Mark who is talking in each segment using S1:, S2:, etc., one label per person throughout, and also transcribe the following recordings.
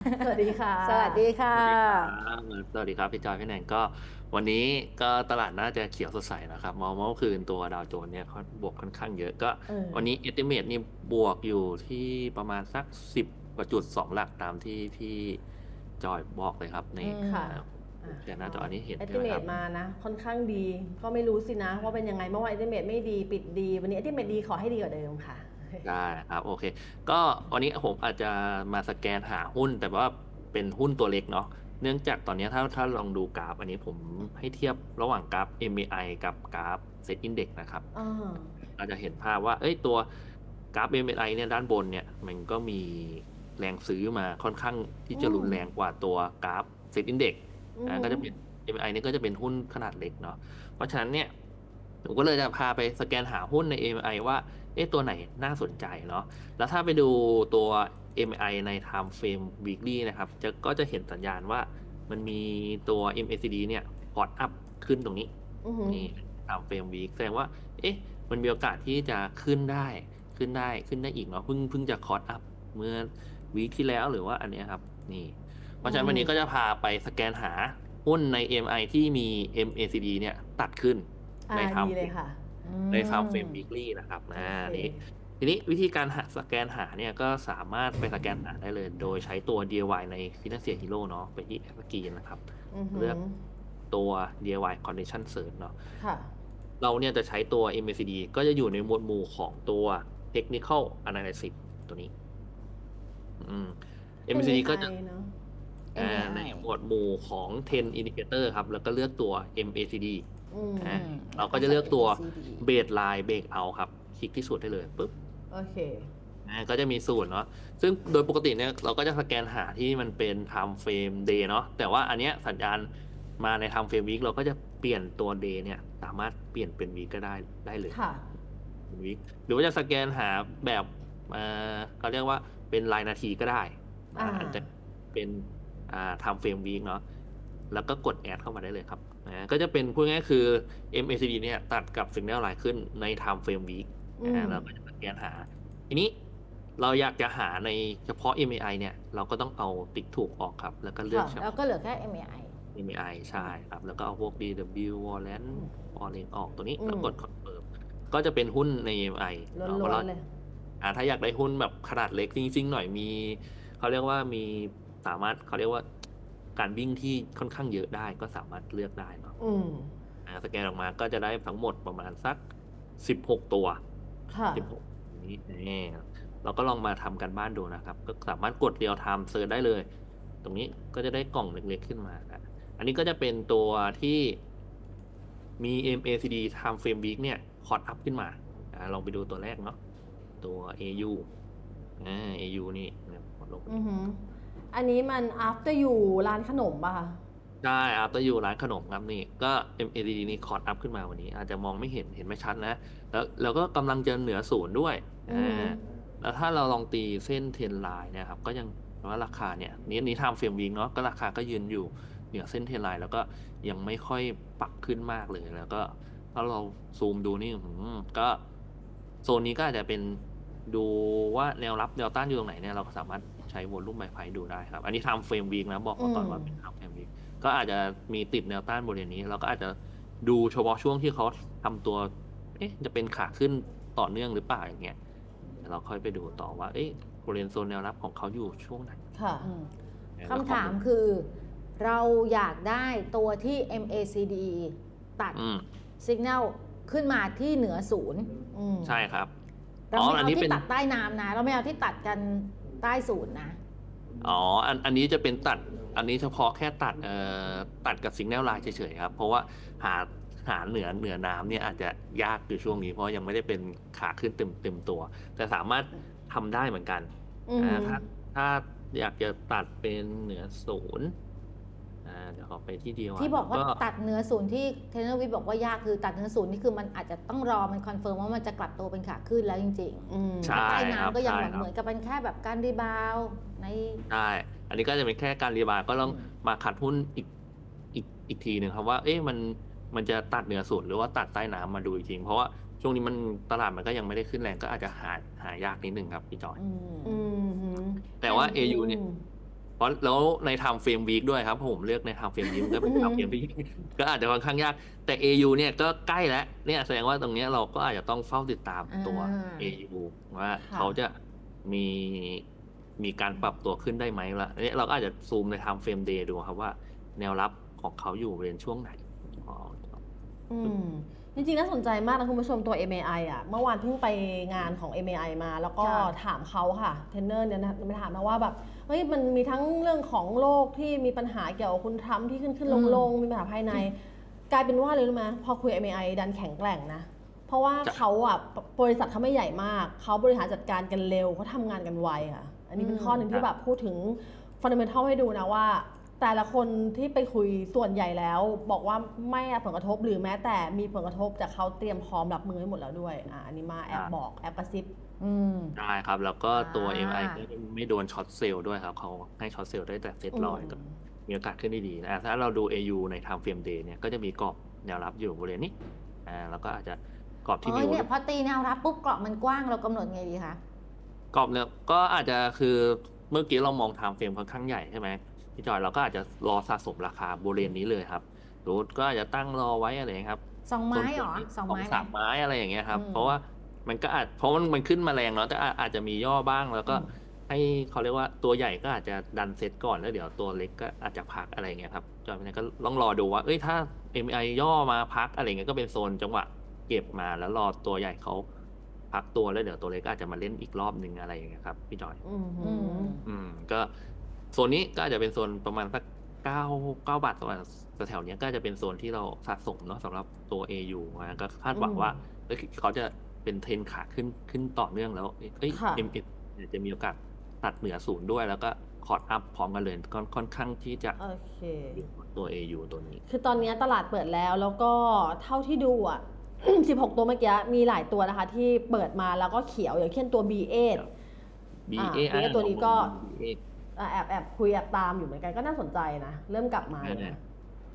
S1: สวัสดีค่ะ
S2: สวัสดีค่ะ
S3: ครับสวัสดีครับพี่จอยพี่แหนงก็วันนี้ก็ตลาดน่าจะเขียวสดใสนะครับมองเมื่อคืนตัวดาวโจนส์เนี่ยเขาบวกค่อนข้างเยอะก็
S1: เออ
S3: วันนี้ estimate นี่บวกอยู่ที่ประมาณสักสิบกว่าจุดสองหลักตามที่ที่จอยบอกเลยครับใน
S2: อืม
S1: ค่ะ
S3: เดี๋ยวหน้าจอนี้เห็น
S1: เอ
S3: ใช่
S1: ติ
S3: ไห
S1: เม
S3: มครั
S1: ต
S3: บ
S1: มานะ ค่อนข้างดีก็ไม่รู้สินะว่าเป็นยังไงเมื่อวานเอติเมตไม่ดีปิดดี วันนี้เอติเมตดีขอให้ดีกว่าเดิมค่ะ
S3: ได้ครับโอเค ก็วันนี้ผมอาจจะมาสแกนหาหุ้น แต่ว่าเป็นหุ้นตัวเล็กเนาะเนื่องจากตอนนี้ถ้าถ้าลองดูกราฟ อันนี้ผมให้เทียบระหว่างกราฟ MAI กับกราฟ Set Index นะครับ
S1: อ่า
S3: เราจะเห็นภาพว่า เอ้ยตัวกราฟ MAI เนี่ยด้านบนเนี่ย มันก็มีแรงซื้อมาค่อนข้างที่จะรุนแรงกว่าตัวกราฟ Set Index
S1: อืม
S3: อ่าก็จะเป็น MAI เนี่ยก็จะเป็นหุ้นขนาดเล็กเนาะเพราะฉะนั้นเนี่ย ผมก็เลยจะพาไปสแกนหาหุ้นใน MAI ว่าเอ๊ะตัวไหนน่าสนใจเนาะแล้วถ้าไปดูตัว MAI ใน Time Frame Weekly นะครับ จะก็จะเห็นสัญญาณว่ามันมีตัว MACD เนี่ยพอร์ตอัพขึ้นตรงนี้
S1: อือหือ
S3: นี่ตามเฟรมวีคแสดงว่า เอ๊ะ มันมีโอกาสที่จะขึ้นได้ขึ้นได้ขึ้นได้อีกเนาะเพิ่งเพิ่งจะคอร์สอัพเมื่อวีคที่แล้วหรือว่าอันเนี้ยครับ นี่ เพราะฉะนั้นวันนี้ก็จะพาไปสแกนหาหุ้นใน MI ที่มี MACD เนี่ยตัดขึ้น
S1: อ่า
S3: ในทำ
S1: ดีเลยค่ะ
S3: ใน Time Frame Weekly นะครับนะ
S1: โอเค
S3: นี่ทีนี้วิธีการหาสแกนหาเนี่ยก็สามารถไปสแกนหาได้เลย โดยใช้ตัว DIY ใน Financial Hero เนาะไปที่แอปสกีนะครับ
S1: อือหือ
S3: เลือกตัว DIY Condition Search เนาะ
S1: ค่ะ
S3: เราเนี่ยจะใช้ตัว MACD ก็จะอยู่ในหมวดหมู่ของตัว Technical Analysis ตัวนี้ อืม MACD ก็จะ
S1: MAI เนอะ
S3: อ่า
S2: MAI
S3: ในหมวดหมู่ของ 10 Indicator ครับ แล้วก็เลือกตัว MACD
S1: อืม
S3: อ่า เราก็จะเลือกตัว Baseline Breakout ครับ คลิกที่สุดได้เลยปุ๊บ
S1: โอเค
S3: อ่าก็จะมีสูตรเนาะซึ่งโดยปกติเนี่ยเราก็จะสแกนหาที่มันเป็น time frame day เนาะแต่ว่าอันเนี้ยสัญญาณมาใน time frame week เราก็จะเปลี่ยนตัว day เนี่ย สามารถเปลี่ยนเป็น week ก็ได้ได้เลย
S1: ค่ะ
S3: เป็น week หรือว่าจะสแกนหาแบบเอ่อเขาเรียกว่าเป็นรายนาทีก็ได้อ่า
S1: อ่า
S3: อาจจะเป็นอ่า time frame week เนาะแล้วก็กดแอดเข้ามาได้เลยครับ อ่าก็จะเป็นพูดง่ายๆคือ MACD เนี่ยตัดกับ signal line ขึ้นใน time frame week
S1: อืม
S3: อ่าเราก็จะสแกนหา ทีนี้เราอยากจะหาในเฉพาะ MAI เนี่ย เราก็ต้องเอาติ๊กถูกออกครับ แล้วก็เลือก
S2: ค่ะ
S3: เฉ
S2: แล้ว
S3: พาะ
S2: ก็เหลือแค่ MAI
S3: MAI ใช่ครับ แล้วก็เอาพวก DW Warrant Warrant ออกตัวนี้
S1: อืม
S3: แล้วกด confirm ก็จะเป็นหุ้นใน MAI
S1: ล้
S3: เรา
S1: ว
S3: ก็
S1: น
S3: เรา
S1: ๆเลย
S3: อ่าถ้าอยากได้หุ้นแบบขนาดเล็กจริงๆหน่อยมี เขาเรียกว่ามีสามารถเขาเรียกว่า การวิ่งที่ค่อนข้างเยอะได้ก็สามารถเลือกได้เนาะ
S1: อืม
S3: อ่าสแกนออกมาก็จะได้ทั้งหมดประมาณสัก16ตัว
S1: ค่ะ
S3: สิบหกนี้นี่เราก็ลองมาทำกันบ้านดูนะครับ ก็สามารถกดเรียลไทม์เซิร์ชได้เลย ตรงนี้ก็จะได้กล่องเล็กๆขึ้นมานะอันนี้ก็จะเป็นตัวที่มี MACD Time Frame Week เนี่ยคอร์ดอัพขึ้นมาอ่าลองไปดูตัวแรกเนาะตัว AU อ่า AU นี่เนี่ยกดลง
S1: อือหืออันนี้มัน after you ร้านขนมป่ะคะ
S3: ได้อัพตัวอยู่ร้านขนมครับนี่ก็ MACD นี่คอร์ดอัพขึ้นมาวันนี้ อาจจะมองไม่เห็นเห็นไม่ชัดนะแล้วแล้วก็กำลังจะเหนือศูนย์ด้วย
S1: อือหือ
S3: อ่าแล้วถ้าเราลองตีเส้นเทรนไลน์นะครับ ก็ยังว่าราคาเนี่ยนี้นี้ทำเฟรมวิงเนาะก็ราคาก็ยืนอยู่เหนือเส้นเทรนไลน์แล้วก็ยังไม่ค่อยปรับขึ้นมากเลยแล้วก็ถ้าเราซูมดูนี่หืมก็โซนนี้ก็อาจจะเป็นดูว่าแนวรับแนวต้านอยู่ตรงไหนเนี่ยเราก็สามารถ ใช้วอลลุ่มไบไพดูได้ครับ อันนี้ทำเฟรมวิงนะบอกมาก่อนว่าเป็นทำเฟรมวิงก็อาจจะมีติดแนวต้านบริเวณนี้ เราก็อาจจะดูเฉพาะช่วงที่เขาทำตัว เอ๊ะ จะเป็นขาขึ้นต่อเนื่องหรือเปล่าอย่างเงี้ยเดี๋ยวเราค่อยไปดูต่อว่า เอ๊ะบริเวณโซนแนวรับของเขาอยู่ช่วงไหน
S1: ค่ะ
S2: อืม
S3: เดี๋ยว
S2: คำถาม
S3: เร
S2: คือ เราอยากได้ตัวที่ MACD ตัด
S3: อืม
S2: Signal ขึ้นมาที่เหนือศูนย์
S1: อืม
S3: ใช่ครับ
S2: เรา
S3: อ๋อ
S2: ไม่
S3: อัน
S2: เอา
S3: นี้เป็
S2: ที่
S3: น
S2: ตัดใต้น้ำนะ เราไม่เอาที่ตัดกัน ใต้ศูนย์นะ
S3: อ๋อ อันอันนี้จะเป็นตัด อันนี้เฉพาะแค่ตัดเอ่อตัดกับสิงแนลไลน์เฉยๆครับ เพราะว่าหาหาเหนือเหนือน้ำเนี่ยอาจจะยากอยู่ช่วงนี้เพราะยังไม่ได้เป็นขาขึ้นเต็มเต็มตัว แต่สามารถทำได้เหมือนกัน
S1: อืม
S3: อ่าถ้าถ้าอยากจะตัดเป็นเหนือศูนย์ อ่าเดี๋ยวขอไปที่เดียว
S2: ที่บอกว่าตัดเนื้อศูนย์ที่เทรนเนอร์วิทย์บอกว่ายากคือตัดเนื้อศูนย์นี่คือมันอาจจะต้องรอมันคอนเฟิร์มว่ามันจะกลับตัวเป็นขาขึ้นแล้วจริง
S1: อืม
S2: ๆ
S3: ใช่
S2: ใต้
S3: ครับ
S2: น้ำก็ยัง
S3: ใช่
S2: แบบ
S3: ครับ
S2: เหมือนกับเป็นแค่แบบการรีบาวด์ใน
S3: ใช่อันนี้ก็จะเป็นแค่การรีบาวด์ก็ต้อง
S2: อืม
S3: มาขัดหุ้นอีกอีกอีกทีหนึ่งครับว่า เอ๊ะมันมันจะตัดเหนือสุดหรือว่าตัดใต้น้ำมาดูอีกทีเพราะว่าช่วงนี้มันตลาดมันก็ยังไม่ได้ขึ้นแรงก็อาจจะหาหายากนิดนึงครับพี่จอย
S2: อืม
S1: อืมหือ
S3: แต่ว่า AU เนี่ย
S1: อืม
S3: เพราะแล้วในไทม์เฟรมวีคด้วยครับผมเลือกในไทม์เฟรมวีคก็เป็นไทม์เฟรมวีคก็อาจจะค่อนข้างยาก แต่ AU เนี่ยก็ใกล้แล้วเนี่ยแสดงว่าตรงเนี้ยเราก็อาจจะต้องเฝ้าติดตามตัว
S2: อ่า
S3: AU ว่า
S1: ค่ะ
S3: เขาจะมีมีการปรับตัวขึ้นได้ไหมละเนี่ยเราก็อาจจะซูมในไทม์เฟรมเดย์ดูครับว่า แนวรับของเขาอยู่บริเวณช่วงไหนอ๋อ
S1: อืม จริงๆน่าสนใจมากนะคุณผู้ชมตัว MAI อะเมื่อวานเพิ่งไปงานของ MAI มา แล้วก็
S2: ค่ะ
S1: ถามเขาค่ะเทรนเนอร์เนี่ยนะไปถามนะว่าแบบเฮ้ยมันมีทั้งเรื่องของโลกที่มีปัญหาเกี่ยวกับคุณทรัมป์ที่ขึ้นขึ้นลงลงมีปัญหาภายใน กลายเป็นว่าเลยรู้ไหมพอคุย MAI ดันแข็งแกร่งนะ เพราะว่า
S3: จะ
S1: เขาอะบริษัทเขาไม่ใหญ่มาก เขาบริหารจัดการกันเร็วเขาทำงานกันไวค่ะ อันนี้เป็นข้อหนึ่งที่แบบพูดถึงฟันเดเมนทัลให้ดูนะว่า แต่ละคนที่ไปคุยส่วนใหญ่แล้ว บอกว่าไม่รับผลกระทบหรือแม้แต่มีผลกระทบแต่เขาเตรียมพร้อมรับมือให้หมดแล้วด้วยอะอันนี้มาแอบบอกแอบกระซิบ
S2: อืม
S3: ได้ครับ แล้วก็ตัว
S2: อ่า
S3: MI ก็ไม่โดนช็อตเซลล์ด้วยครับเขาให้ช็อตเซลล์ได้แต่เซ็ตลอยก็มีโอกาสขึ้นได้ดีนะถ้าเราดู AU ใน time frame day เนี่ยก็จะมีกรอบแนวรับอยู่บริเวณนี้อ่าแล้วก็อาจจะกรอบ
S2: อ๋
S3: ที่
S2: อ
S3: มี
S2: เนี่ยพอตีแนวรับปุ๊บกรอบมันกว้างเรากำหนดไงดีคะ
S3: กรอบเนี่ยก็อาจจะคือเมื่อกี้เรามอง time frame ค่อนข้างใหญ่ใช่ไหม พี่จอยเราก็อาจจะรอสะสมราคาบริเวณนี้เลยครับหรือก็อาจจะตั้งรอไว้อะไรอย่างเงี้ยครับ
S2: สองไม้เหรอ
S3: ส่วน
S2: สอง
S3: สอง
S2: ไม้
S3: สามไม้อะไรอย่างเงี้ยครับ
S2: อืม
S3: เพราะว่ามันก็อาจเพราะมันมันขึ้นมาแรงเนาะแต่อาอาจจะมีย่อบ้างแล้วก็
S2: อืม
S3: ให้เขาเรียกว่าตัวใหญ่ก็อาจจะดันเซตก่อนแล้วเดี๋ยวตัวเล็กก็อาจจะพักอะไรเงี้ยครับจอยมันก็ต้องรอดูว่าเอ้ยถ้า MI ย่อมาพักอะไรเงี้ยก็เป็นโซนจังหวะเก็บมาแล้วรอตัวใหญ่เขาพักตัวแล้วเดี๋ยวตัวเล็กก็อาจจะมาเล่นอีกรอบหนึ่งอะไรอย่างเงี้ยครับพี่จอย
S1: อืม
S2: อืม
S3: อืมก็ โซนนี้ก็อาจจะเป็นโซนประมาณสักเก้าเก้าบาทประมาณแถวๆเนี้ยก็จะเป็นโซนที่เราสะสมเนาะสำหรับตัว AU นะก็คาดหวังว่าเอ้ยเขาจะเป็นเทรนขาขึ้นขึ้นต่อเนื่องแล้วเอ้ย
S1: ค่ะ
S3: MS เนี่ยจะมีโอกาสตัดเหนือศูนย์ด้วย แล้วก็คอร์ดอัพพร้อมกันเลยค่อนค่อนข้างที่จะ
S1: โอเค
S3: ตัว AU ตัวนี้
S1: คือตอนนี้ตลาดเปิดแล้วแล้วก็เท่าที่ดูอะ 16 ตัวเมื่อกี้มีหลายตัวนะคะ ที่เปิดมาแล้วก็เขียวอย่างเช่นตัว B8
S3: ครับ
S1: อ่า
S3: BA
S1: เตัวนี้ก็
S3: BA
S1: อะ แอบแอบคุยแอบตามอยู่เหมือนกันก็น่าสนใจนะเริ่มกลับมาเลยนะ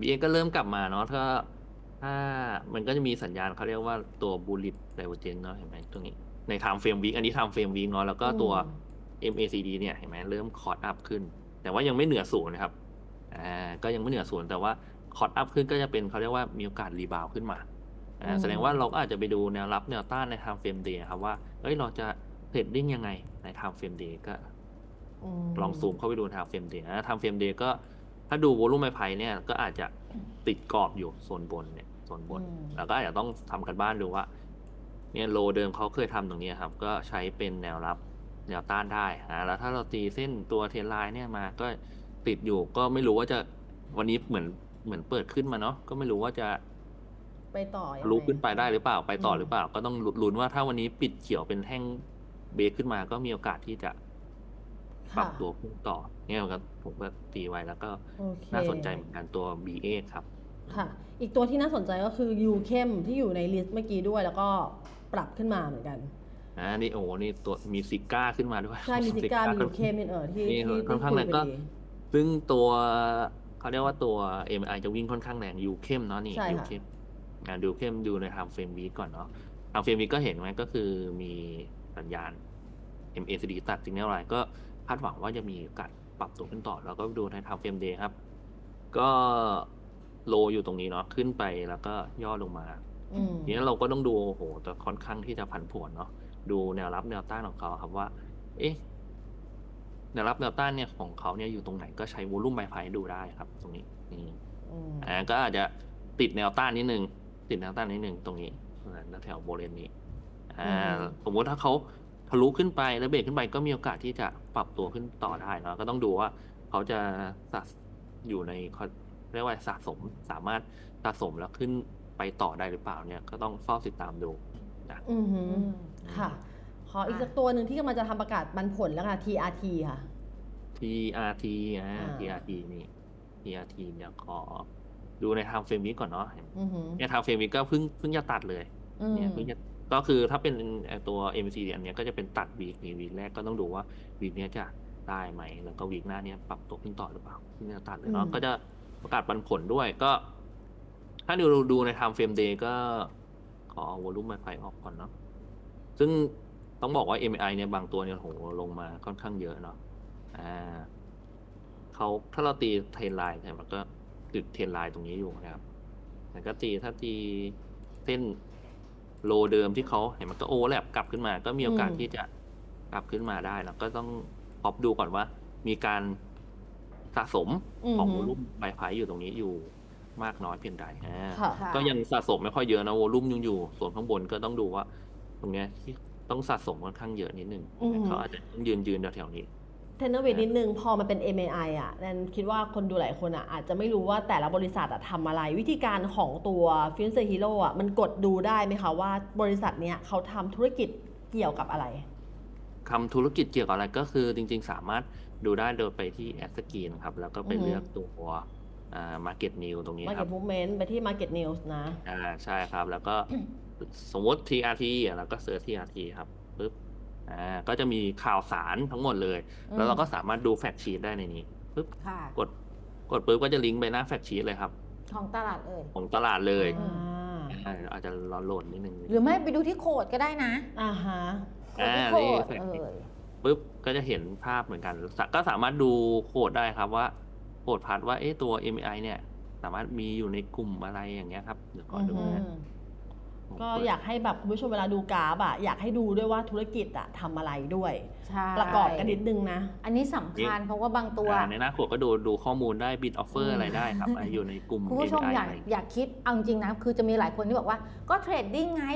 S3: BA ก็เริ่มกลับมาเนาะถ้าถ้ามันก็จะมีสัญญาณเขาเรียกว่าตัว bullish divergence เนาะเห็นไหมตรงนี้ใน time frame week อันนี้ time frame week เนาะแล้วก็ตัว MACD เนี่ยเห็นไหมเริ่มคอร์ดอัพขึ้น แต่ว่ายังไม่เหนือศูนย์นะครับอ่าก็ยังไม่เหนือศูนย์แต่ว่าคอร์ดอัพขึ้นก็จะเป็นเขาเรียกว่ามีโอกาสรีบาวขึ้นมาอ่า
S1: อืม
S3: แสดงว่าเราก็อาจจะไปดูแนวรับแนวต้านใน time frame day ครับว่าเอ้ยเราจะเทรดดิ้งยังไงใน time frame day ก็
S1: ม
S3: ลองซูมเข้าไปดู time frame day นะ time frame day ก็ ถ้าดู volume ไม้ไผ่เนี่ยก็อาจจะติดกรอบอยู่โซนบนเนี่ยโซนบน
S2: อืม
S3: แล้วก็อาจจะต้องทำกันบ้านดูว่า เนี่ยโลเดิมเขาเคยทำตรงเนี้ยครับ ก็ใช้เป็นแนวรับแนวต้านได้อ่าแล้วถ้าเราตีเส้นตัวเทรนไลน์เนี่ยมาก็ติดอยู่ก็ไม่รู้ว่าจะวันนี้เหมือนเหมือนเปิดขึ้นมาเนาะก็ไม่รู้ว่าจะ
S1: ไปต่อยัง
S3: ทะลุ
S1: ไง
S3: ขึ้นไปได้หรือเปล่าไปต่ออ
S1: ม
S3: หรือเปล่า ก็ต้องลุ้นว่าถ้าวันนี้ปิดเขียวเป็นแท่งเบรกขึ้นมาก็มีโอกาสที่จะ ปรับ
S1: ค่ะ
S3: ตัวขึ้นต่อ เนี่ยผมก็ผมก็ตีไว้แล้วก็
S1: โอเค
S3: น่าสนใจเหมือนกันตัว BA ครับ
S1: ค่ะ อีกตัวที่น่าสนใจก็คือยูเข้มที่อยู่ในลิสต์เมื่อกี้ด้วย แล้วก็ปรับขึ้นมาเหมือนกัน
S3: อ่า นี่โอ้โหนี่ตัวมีซิก้าขึ้นมาด้วย
S1: ใช่มีซิก้า มียูเข้มเออที่
S3: นี่
S1: ที่
S3: ค่อนข้าง
S1: ที่
S3: แรงก็
S1: คุยพอดี
S3: ซึ่งตัวเขาเรียกว่าตัว MI จะวิ่งค่อนข้างแรงยูเข้มเนาะนี่
S1: ใช่
S3: ยู
S1: ค่ะ
S3: เข้มอ่าดูเข้มดูในทางเฟรมวีก่อนเนาะทางเฟรมวีก็เห็นไหมก็คือมีสัญญาณ MACD ตัดสิงแนวไลน์ก็ คาดหวังว่าจะมีโอกาสปรับตัวขึ้นต่อ แล้วก็ดูในทางเฟรมเดย์ครับ ก็โลอยู่ตรงนี้เนาะขึ้นไปแล้วก็ย่อลงมา
S1: อืม
S3: ทีนี้เราก็ต้องดูโอ้โหแต่ค่อนข้างที่จะผันผวนเนาะดูแนวรับแนวต้านของเขาครับว่า เอ๊ะแนวรับแนวต้านเนี่ยของเขาเนี่ยอยู่ตรงไหนก็ใช้วอลุ่มไบไพดูได้ครับ ตรงนี้นี่
S1: อืม
S3: อ่าก็อาจจะติดแนวต้านนิดนึงติดแนวต้านนิดนึงตรงนี้แล้วแถวโบเรนนี้อ่าสมมติถ้าเขา ทะลุขึ้นไปแล้วเบรกขึ้นไปก็มีโอกาสที่จะปรับตัวขึ้นต่อได้เนาะก็ต้องดูว่าเขาจะสะอยู่ในเขาเรียกว่าสะสมสามารถสะสมแล้วขึ้นไปต่อได้หรือเปล่าเนี่ย ก็ต้องเฝ้าติดตามดู
S1: อือหือ
S2: อืม
S1: ค่ะ ขออีกสักตัวหนึ่งที่กำลังจะทำประกาศบันผลแล้วค่ะ TRT ค่ะ
S3: TRT อ่า
S1: อ่า
S3: TRT นี่ TRT เดี๋ยวขอดูในทางเฟรมวิก่อนเนาะ
S1: อือหือ
S3: เนี่ยทางเฟรมวิก็เพิ่งเพิ่งจะตัดเลย
S2: อืม
S3: เนี่ยเพิ่งจะ ก็คือถ้าเป็นไอ้ตัว MC อันเนี้ยก็จะเป็นตัดวีคนี้วีคแรกก็ต้องดูว่าวีคเนี้ยจะได้ไหม แล้วก็วีคหน้าเนี้ยปรับตัวขึ้นต่อหรือเปล่าที่จะตัดเลยเนาะ
S1: อืม
S3: ก็จะประกาศปันผลด้วยก็ ถ้าดูดูใน time frame day ก็ขอเอาวอลุ่มไมไฟออกก่อนเนาะซึ่งต้องบอกว่า MI เนี่ยบางตัวเนี่ยโหลงมาค่อนข้างเยอะเนาะอ่าเขาถ้าเราตีเทรนไลน์เนี่ยมันก็ติดเทรนไลน์ตรงนี้อยู่นะครับมันก็ตีถ้าตีเส้น โลเดิมที่เขาเห็นมันก็โอแลบกลับขึ้นมา ก็มีโอกาส
S1: อืม
S3: ที่จะกลับขึ้นมาได้แล้วก็ต้องพอบดูก่อนว่า มีการสะสม
S1: อือ
S3: ของ
S1: หื
S3: ว
S1: อ
S3: อลุ่มไบไพอยู่ตรงนี้อยู่มากน้อยเพียงใดอ่า
S1: ค่ะ
S2: ค่ะ
S3: ก็ยังสะสมไม่ค่อยเยอะนะวอลุ่มยังอยู่ ส่วนข้างบนก็ต้องดูว่า ตรงเนี้ยที่ต้องสะสมค่อนข้างเยอะนิดนึง
S1: อือหือ
S3: เขาอาจจะต้องยืนยืนแถวๆนี้
S1: เทรนเนอร์เวทนิดนึงพอมันเป็น MAI อะแนนคิดว่าคนดูหลายคนอะอาจจะไม่รู้ว่าแต่ละบริษัทอะทำอะไร วิธีการของตัวฟินเซฮีโร่อะมันกดดูได้ไหมคะว่าบริษัทเนี้ยเขาทำธุรกิจเกี่ยวกับอะไร
S3: ทำธุรกิจเกี่ยวกับอะไรก็คือจริง ๆ สามารถดูได้โดยไปที่แอดสกรีนครับ แล้วก็ไป
S1: อือฮึ
S3: เลือกตัวอ่า Market New ตรงนี้ครั
S1: Market
S3: บ
S1: Movement ไปที่ Market News นะ
S3: อ่าใช่ครับ แล้วก็สมมติ TRT อะแล้วก็เซิร์ช TRT ครับปึ๊บ อ่าก็จะมีข่าวสารทั้งหมดเลย แล้วเราก็สามารถดูแฟกชีตได้ในนี้ปึ๊บ
S2: ค่ะ
S3: กดกดปึ๊บก็จะลิงก์ไปหน้าแฟกชีตเลยครับ
S2: ของตลาดเอ่ย
S3: ของตลาดเลย
S2: อื
S1: อ่า
S3: อ่าอาจจะรอโหลดนิดนึง
S2: หรือไม่ไปดูที่โคดก็ได้นะ
S1: อ่าฮะ
S2: โคดที่
S3: อ่า
S2: โค
S3: นี่
S2: ด
S3: แฟก
S2: เอ่
S3: ชีต
S2: ย
S3: ปุ๊บก็จะเห็นภาพเหมือนกันสะก็สามารถดูโค้ดได้ครับว่าโค้ดพัดว่าเอ๊ะตัว MI เนี่ย สามารถมีอยู่ในกลุ่มอะไรอย่างเงี้ยครับ เดี๋ยวขอดู
S1: อื
S3: นะ
S1: ม ก็อยากให้แบบคุณผู้ชมเวลาดูกราฟอะอยากให้ดูด้วยว่าธุรกิจอะทำอะไรด้วย
S2: ใช่
S1: ประกอบกันนิดนึงนะ
S2: อันนี้สำคัญเพราะว่าบางตัว
S3: อ่าในหน้าโค้ดก็ดูดูข้อมูลได้บิดออฟเฟอ
S2: อื
S3: ร์
S2: ม
S3: อะไรได้ครับอะอยู่ในกลุ่ม
S2: คุณผู้ชม
S3: MI
S2: อยาก
S3: อะไร
S2: อยากคิดเอาจริงๆนะ คือจะมีหลายคนที่บอกว่าก็เทรดดิ้งไง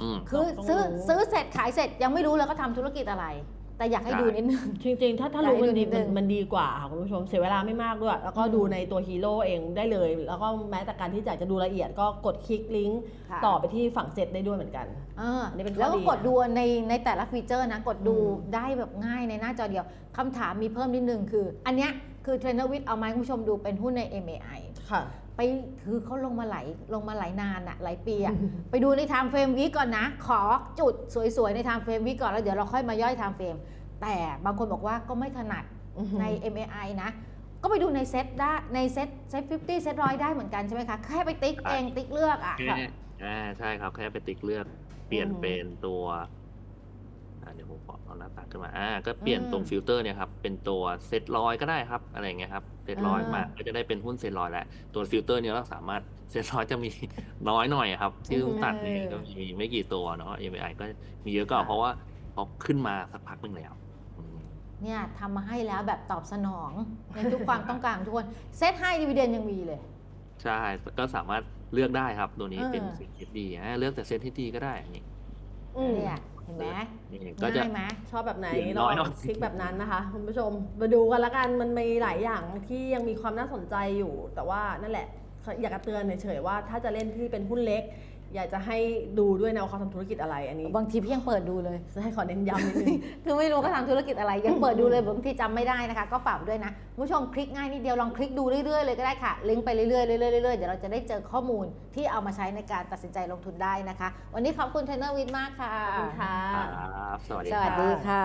S3: อืม
S2: คือ
S1: ต้อง
S2: ซื้อ
S1: รู้
S2: ซื้อเสร็จขายเสร็จยังไม่รู้เลยก็ทำธุรกิจอะไร แต่อยากให้
S3: ใช่
S2: ดูนิดนึง
S1: จริงๆ ถ้าถ้า
S2: อยาก
S1: รู้
S2: ให้
S1: มัน
S2: ดูนิ
S1: ดี
S2: ดนึ
S1: มัน
S2: ง
S1: มันดีกว่าค่ะคุณผู้ชมเสียเวลาไม่มากด้วย แล้วก็
S2: อืม
S1: ดูในตัวฮีโร่เองได้เลย แล้วก็แม้แต่การที่อยากจะดูละเอียดก็กดคลิกลิงก์
S2: ค่ะ
S1: ต่อไปที่ฝั่งเซ็ตได้ด้วยเหมือนกัน
S2: เออ
S1: อันนี้เป็นข้อ
S2: แล้วก็
S1: ดี
S2: กดดูในในแต่ละฟีเจอร์นะ กดดู
S1: อืม
S2: ได้แบบง่ายในหน้าจอเดียวคำถามมีเพิ่มนิดนึงคือ อันเนี้ยคือเทรนเนอร์วิทเอามาให้คุณผู้ชมดูเป็นหุ้นใน MAI
S1: ค่ะ
S2: ไปคือเขาลงมาหลายลงมาหลายนานอะหลายปีอะไปดูในไทม์เฟรมวิก่อนนะ ขอจุดสวยๆ ในไทม์เฟรมวิก่อนแล้วเดี๋ยวเราค่อยมาย่อยไทม์เฟรมแต่บางคนบอกว่าก็ไม่ถนัด
S1: อือหือ
S2: ใน MAI นะ ก็ไปดูในเซตได้ในเซตเซต50เซตร้อยได้เหมือนกันใช่ไหมคะ แค่ไปติ๊กเองติ๊กเลือกอะ
S3: แค่อ่าใช่ครับแค่ไปติ๊กเลือกเปลี่ยน
S1: อืม
S3: เป็นตัวอ่าเดี๋ยวผมขอเอาหน้าตัดขึ้นมาอ่าก็เปลี่ยนตรงฟิลเตอร์เนี่ยครับเป็นตัวเซตร้อยก็ได้ครับอะไรอย่างเงี้ยครับเซตร้อยมาก็จะได้เป็นหุ้นเซตร้อยแล้วตัวฟิลเตอร์เนี่ยเราสามารถเซตร้อยจะมีน้อยหน่อยครับ ที่ต้องตัดเนี่ยก็มีไม่กี่ตัวเนาะ MI ก็มีเยอะก็เพราะว่าเขาขึ้นมาสักพักหนึ่งแล้วอืม
S2: เนี่ยทำมาให้แล้วแบบตอบสนองในทุกความต้องการของทุกคนเซตให้ดีวเดนยังมีเลย
S3: ใช่ก็สามารถเลือกได้ครับตัวนี้
S2: เออ
S3: เป็นเซตดีอ่าเลือกแต่เซตที่ดีก็ได้นี่
S1: อืม
S2: เนี่ยเห็นไหม
S3: นี่ก็จะ
S2: ง่ายไหม
S1: ชอบแบบไหน
S3: เปลี่ยน
S1: ล
S3: น้
S1: อ
S3: อย
S1: ง
S3: หน่อย
S1: คลิกแบบนั้นนะคะคุณผู้ชมมาดูกันละกันมันมีหลายอย่างที่ยังมีความน่าสนใจอยู่ แต่ว่านั่นแหละ อยากจะเตือนเฉยๆว่าถ้าจะเล่นที่เป็นหุ้นเล็ก อยากจะให้ดูด้วยนะว่าเขาทำธุรกิจอะไรอันนี้
S2: บางทีพี่ยังเปิดดูเลย
S1: จะให้ขอเน้นย้ำนิดนึง
S2: คือไม่รู้เขาทำธุรกิจอะไรยังเปิดดูเลยบางทีจำไม่ได้นะคะ ก็ฝากด้วยนะคุณผู้ชมคลิกง่ายนิดเดียวลองคลิกดูเรื่อยๆเลยก็ได้ค่ะลิงก์ไปเรื่อยๆเรื่อยๆเรื่อยๆเดี๋ยวเราจะได้เจอข้อมูลที่เอามาใช้ในการตัดสินใจลงทุนได้นะคะ วันนี้ขอบคุณเทรนเนอร์วิทย์มากค่ะ
S1: ขอบคุณค่ะ
S3: ครับสวัสดี
S2: ส
S3: ค
S2: วั
S3: รั
S2: ส
S3: บ
S2: ดีค่ะ